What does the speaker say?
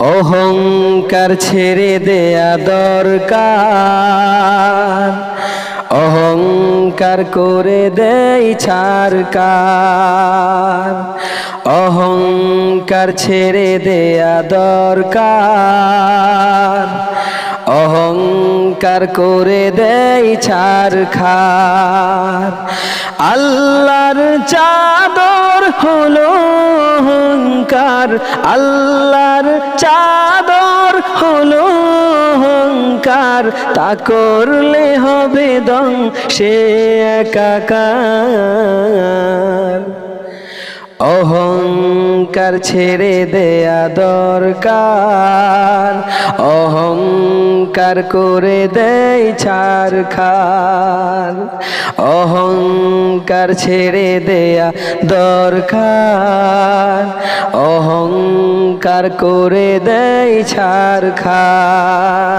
অহংকার ছেড়ে দেয়া দরকার। অহংকার করে দেই ছাড়কার। অহংকার ছেড়ে দেয়া দরকার। অহংকার করে দেই ছাড়খার। আল্লাহর চাদর হলো অহংকার, আল্লাহর চাদর হলো অহংকার। তা করলে হবে দং, সে একাকার। অহংকার ছেড়ে দেয়া দরকার। অহংকার করে দেয় ছাড়খার অহংকার ছেড়ে দেয়া দরকার। অহংকার করে দেয় ছাড়খার